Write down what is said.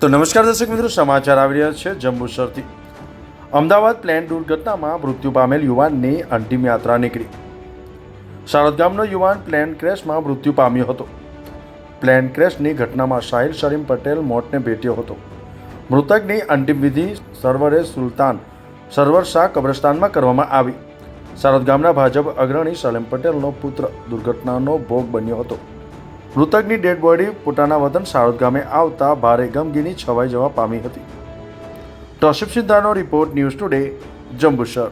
તો નમસ્કાર દર્શક મિત્રો, સમાચાર આવી રહ્યા છે જંબુસરથી. અમદાવાદ પ્લેન દુર્ઘટનામાં મૃત્યુ પામેલ યુવાનની અંતિમ યાત્રા નીકળી. સારદ ગામનો યુવાન પ્લેન ક્રેશમાં મૃત્યુ પામ્યો હતો. પ્લેન ક્રેશની ઘટનામાં સાહિલ સલીમ પટેલ મોતને ભેટ્યો હતો. મૃતકની અંતિમ વિધિ સર્વરે સુલતાન, સરવર શાહ કબ્રસ્તાનમાં કરવામાં આવી. સારદ ગામના ભાજપ અગ્રણી સલીમ પટેલનો પુત્ર. દુર્ઘટનાનો ભોગ બન્યો હતો. મૃતકની ડેડ બોડી પોતાના વતન સારોદ ગામે આવતા ભારે ગમગીની છવાઈ જવા પામી હતી. ટોશિપ સિદ્ધાનો રિપોર્ટ ન્યૂઝ ટુડે, જંબુસર.